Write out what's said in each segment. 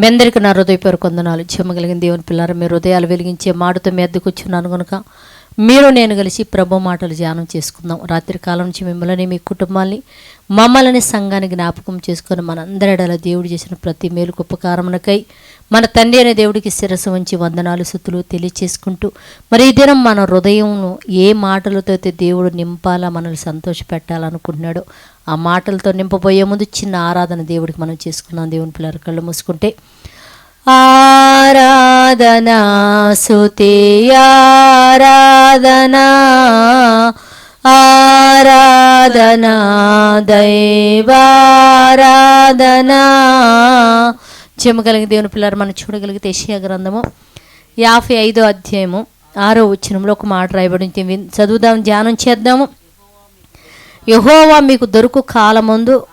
మీ అందరికీ నా హృదయపూర్వక వందనాలు. చెమ్మగలిగిన దేవుని పిల్లర మీ హృదయాలు వెలిగించే మాటతో మీ అద్దెకు వచ్చున్నాను కనుక మీరు నేను కలిసి ప్రభు మాటలు ధ్యానం చేసుకుందాం. రాత్రి కాలం నుంచి మిమ్మల్ని మీ కుటుంబాన్ని మమ్మల్ని సంఘాన్ని జ్ఞాపకం చేసుకొని మనందరిడల దేవుడు చేసిన ప్రతి మేలు ఉపకారమునకై మన తండ్రి అనే దేవుడికి శిరస్సు వంచి వందనాలు సుతులు తెలియచేసుకుంటూ మరి ఈ దినం మన హృదయంను ఏ మాటలతో అయితే దేవుడు నింపాలా మనల్ని సంతోషపెట్టాలనుకుంటున్నాడో ఆ మాటలతో నింపబోయే ముందు చిన్న ఆరాధన దేవుడికి మనం చేసుకున్నాం దేవుని పిల్లలు కళ్ళు మూసుకుంటే ఆరాధనా సుతే ఆరాధనా ఆరాధనా దైవారాధనా. చెమ్మగలిగిన దేవుని పిల్లలు మనం చూడగలిగితే ఏషియా గ్రంథము యాభై ఐదో అధ్యాయము ఆరో వచ్చినంలో ఒక మాట రాయబడింది. చదువుదాం ధ్యానం చేద్దాము. యహోవా మీకు దొరుకు కాలమందు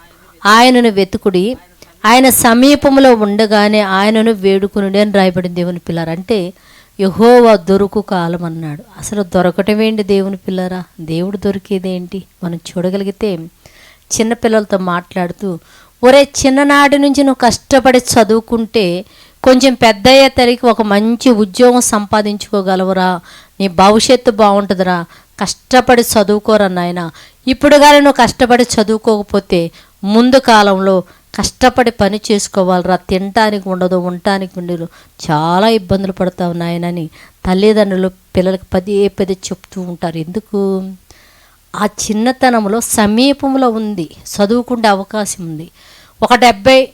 ఆయనను వెతుకుడి. ఆయన సమీపంలో ఉండగానే ఆయనను వేడుకునుడే అని రాయబడిన దేవుని పిల్లర? అంటే యహోవా దొరుకు కాలం అన్నాడు. అసలు దొరకటమేంటి దేవుని పిల్లరా? దేవుడు దొరికేదేంటి మనం చూడగలిగితే చిన్నపిల్లలతో మాట్లాడుతూ ఒరే చిన్ననాటి నుంచి నువ్వు కష్టపడి చదువుకుంటే కొంచెం పెద్ద అయ్యేతరికి ఒక మంచి ఉద్యోగం సంపాదించుకోగలవురా. నీ భవిష్యత్తు బాగుంటుందిరా. కష్టపడి చదువుకోరా నాయన. ఇప్పుడు కానీ నువ్వు కష్టపడి చదువుకోకపోతే ముందు కాలంలో కష్టపడి పని చేసుకోవాలిరా. తినటానికి ఉండదు ఉండటానికి ఉండదు. చాలా ఇబ్బందులు పడతావు నాయనని తల్లిదండ్రులు పిల్లలకు పదే పదే చెప్తూ ఉంటారు. ఎందుకు? ఆ చిన్నతనంలో సమీపంలో ఉంది చదువుకునే అవకాశం ఉంది. ఒక డెబ్బై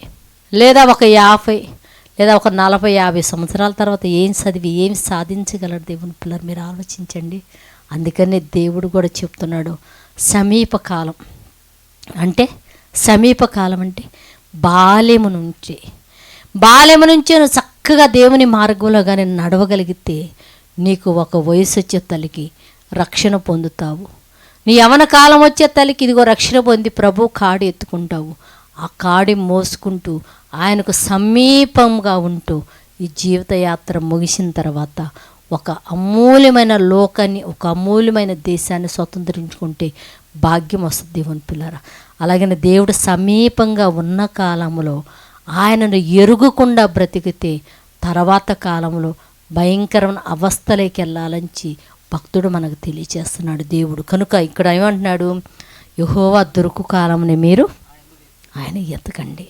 లేదా ఒక యాభై లేదా ఒక నలభై యాభై సంవత్సరాల తర్వాత ఏం చదివి ఏం సాధించగలరు దేవుని పిల్లలు? మీరు ఆలోచించండి. అందుకనే దేవుడు కూడా చెప్తున్నాడు సమీపకాలం. అంటే సమీపకాలం అంటే బాల్యము నుంచి. బాల్యము నుంచే నువ్వు చక్కగా దేవుని మార్గంలో కానీ నడవగలిగితే నీకు ఒక వయసు వచ్చే తల్లికి రక్షణ పొందుతావు. నీ యవన కాలం వచ్చే తల్లికి ఇదిగో రక్షణ పొంది ప్రభు కాడి ఎత్తుకుంటావు. ఆ కాడి మోసుకుంటూ ఆయనకు సమీపంగా ఉంటూ ఈ జీవిత యాత్ర ముగిసిన తర్వాత ఒక అమూల్యమైన లోకాన్ని ఒక అమూల్యమైన దేశాన్ని స్వతంత్రించుకుంటే భాగ్యం వస్తుంది దేవుని పిల్లరా. అలాగనే దేవుడు సమీపంగా ఉన్న కాలంలో ఆయనను ఎరుగుకుండా బ్రతికితే తర్వాత కాలంలో భయంకరమైన అవస్థలోకి వెళ్ళాలని భక్తుడు మనకు తెలియచేస్తున్నాడు దేవుడు. కనుక ఇక్కడ ఏమంటున్నాడు? యహోవా దొరుకు కాలంని మీరు ఆయన ఎతకండి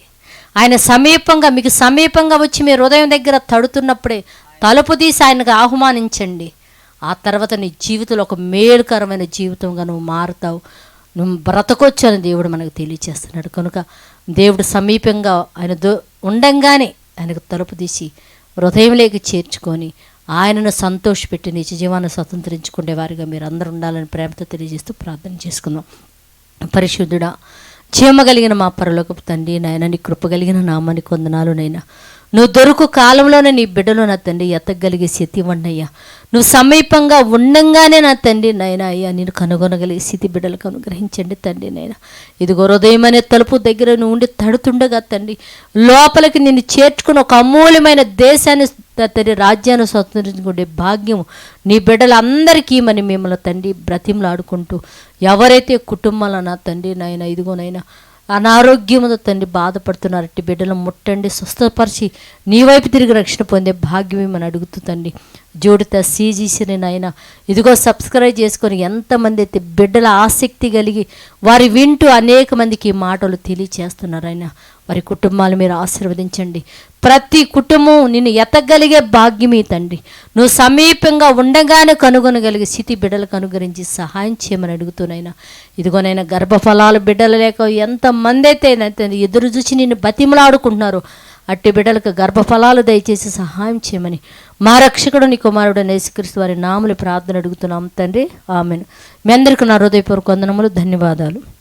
ఆయన సమీపంగా మీకు సమీపంగా వచ్చి మీ హృదయం దగ్గర తడుతున్నప్పుడే తలుపు తీసి ఆయనకు ఆహ్వానించండి. ఆ తర్వాత నీ జీవితంలో ఒక మేలుకరమైన జీవితంగా నువ్వు మారుతావు. నువ్వు బ్రతకొచ్చని అని దేవుడు మనకు తెలియచేస్తున్నాడు. కనుక దేవుడు సమీపంగా ఆయన దో ఉండంగానే ఆయనకు తలుపు తీసి హృదయంలోకి చేర్చుకొని ఆయనను సంతోషపెట్టి నిజ జీవాన్ని స్వతంత్రించుకునే వారిగా మీరు అందరూ ఉండాలని ప్రేమతో తెలియజేస్తూ ప్రార్థన చేసుకుందాం. పరిశుద్ధుడా కలిగిన మా పరలోకపు తండ్రి నాయన నీ కృప కలిగిన నామాని కొందనాలు నైనా. నువ్వు దొరుకు కాలంలోనే నీ బిడ్డలో నా తండ్రి ఎత్తగలిగే స్థితి ఇవ్వండి అయ్యా నువ్వు సమీపంగా ఉండంగానే నా తండ్రి నాయన అయ్యా నేను కనుగొనగలిగే స్థితి బిడ్డలకు అనుగ్రహించండి తండ్రి నాయన. ఇదిగో హృదయం అనే తలుపు దగ్గర నువ్వు ఉండి తడుతుండగా తండ్రి లోపలికి నిన్ను చేర్చుకుని ఒక అమూల్యమైన దేశాన్ని తండ్రి రాజ్యాన్ని స్వతంత్రించుకునే భాగ్యం నీ బిడ్డలందరికీ మని మిమ్మల్ని తండ్రి బ్రతిమలాడుకుంటూ ఎవరైతే కుటుంబాల నా తండ్రి నాయన ఇదిగోనైనా అనారోగ్యముతో తండ్రి బాధపడుతున్నారట్టి బిడ్డలు ముట్టండి స్వస్థపరిచి నీ వైపు తిరిగి రక్షణ పొందే భాగ్యం ఏమని అడుగుతూ తండ్రి జోడిత సీజీసీని నాయన ఇదిగో సబ్స్క్రైబ్ చేసుకొని ఎంతమంది అయితే బిడ్డల ఆసక్తి కలిగి వారి వింటూ అనేక మందికి ఈ మాటలు తెలియచేస్తున్నారు ఆయన వారి కుటుంబాలు మీరు ఆశీర్వదించండి. ప్రతి కుటుంబం నిన్ను ఎతగలిగే భాగ్యమే తండ్రి. నువ్వు సమీపంగా ఉండగానే కనుగొనగలిగే స్థితి బిడ్డలకు అనుగ్రహించి సహాయం చేయమని అడుగుతున్నాయినా ఇదిగోనైనా గర్భఫలాలు బిడ్డలు లేక ఎంతమంది అయితే ఎదురు చూసి నిన్ను బతిమలాడుకుంటున్నారు అట్టి బిడ్డలకు గర్భఫలాలు దయచేసి సహాయం చేయమని మా రక్షకుడు నీ కుమారుడు నేసుకరిస్తూ వారి నాములు ప్రార్థన అడుగుతున్నాం తండ్రి. ఆమెను. మీ అందరికీ నా హృదయపూర్వక వందనములు ధన్యవాదాలు.